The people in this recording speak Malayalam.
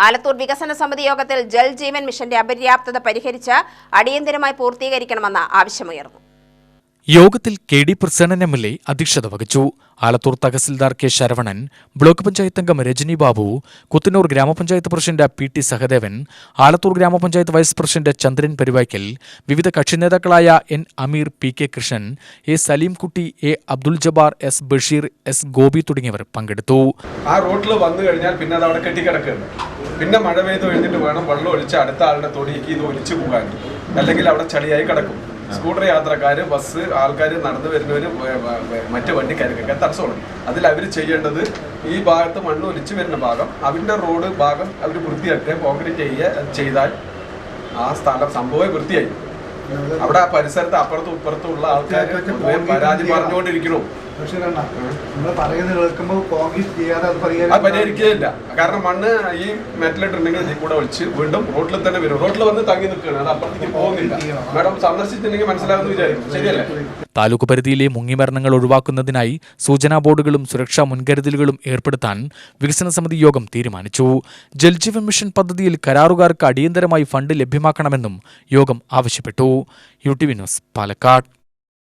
ആലത്തൂർ വികസന സമിതി യോഗത്തിൽ ജൽ ജീവൻ മിഷന്റെ അപര്യാപ്തത പരിഹരിച്ച് അടിയന്തരമായി പൂർത്തീകരിക്കണമെന്ന ആവശ്യമുയർന്നു യോഗത്തിൽ K D Prasannan M L A അധ്യക്ഷത വഹിച്ചു. ആലത്തൂർ തഹസിൽദാർ കെ ശരവണൻ ബ്ലോക്ക് പഞ്ചായത്ത് അംഗം രജനി ബാബു കുത്തനൂർ ഗ്രാമപഞ്ചായത്ത് president P T Sahadevan Alathur ഗ്രാമപഞ്ചായത്ത് വൈസ് പ്രസിഡന്റ് ചന്ദ്രൻ പെരുവായ്ക്കൽ വിവിധ കക്ഷി നേതാക്കളായ N Ameer P K Krishnan A Salimkutty A Abdul Jabbar S Basheer S Gopi തുടങ്ങിയവർ പങ്കെടുത്തു. ആ റോട്ടിൽ വന്നു കഴിഞ്ഞാൽ പിന്നെ അത് അവിടെ പിന്നെ മഴ പെയ്ത് കഴിഞ്ഞിട്ട് വേണം വെള്ളം ഒഴിച്ച് അടുത്ത ആളുടെ തൊടിയിലേക്ക് ഇത് ഒലിച്ചു പോകാൻ. അല്ലെങ്കിൽ അവിടെ ചളിയായി കിടക്കും. സ്കൂട്ടർ യാത്രക്കാർ ബസ് ആൾക്കാർ നടന്നു വരുന്നവർ മറ്റു വണ്ടിക്കാർക്കൊക്കെ തടസ്സമാണ്. അതിൽ അവർ ചെയ്യേണ്ടത് ഈ ഭാഗത്ത് മണ്ണ് ഒലിച്ചു വരുന്ന ഭാഗം അവരുടെ റോഡ് ഭാഗം അവർ വൃത്തിയാക്കുക കോൺക്രീറ്റ് ചെയ്യുക ചെയ്താൽ ആ സ്ഥലം സംഭവം വൃത്തിയായി. അവിടെ ആ പരിസരത്ത് അപ്പുറത്തും ഇപ്പുറത്തും ഉള്ള ആൾക്കാർ പരാതി പറഞ്ഞുകൊണ്ടിരിക്കണു ബഷീറണ്ണ, നമ്മൾ പറയുന്നത് കേൾക്കുമ്പോൾ കോൺഗ്രസ് ചെയ്യാതെ അത് അത് പരിഹരിക്കാൻ പരിഹരിക്കുകയില്ല. കാരണം മണ്ണ് ഈ മെറ്റലിട്ടുണ്ടെങ്കിൽ ഇതിൽ കൂടെ ഒഴിച്ച് വീണ്ടും റോട്ടിൽ തന്നെ വരും. റോട്ടിൽ വന്ന് തങ്ങി നിൽക്കുകയാണ്. അത് അപ്പുറത്തേക്ക് പോകുന്നില്ല. മാഡം സന്ദർശിച്ചിട്ടുണ്ടെങ്കിൽ മനസ്സിലാകുന്ന വിചാരിക്കും ശരിയല്ലേ? താലൂക്ക് പരിധിയിലെ മുങ്ങിമരണങ്ങൾ ഒഴിവാക്കുന്നതിനായി സൂചനാ ബോർഡുകളും സുരക്ഷാ മുൻകരുതലുകളും ഏർപ്പെടുത്താൻ വികസന സമിതി യോഗം തീരുമാനിച്ചു. ജൽജീവൻ മിഷൻ പദ്ധതിയിൽ കരാറുകാർക്ക് അടിയന്തരമായി ഫണ്ട് ലഭ്യമാക്കണമെന്നും യോഗം ആവശ്യപ്പെട്ടു. U T V news Palakkad.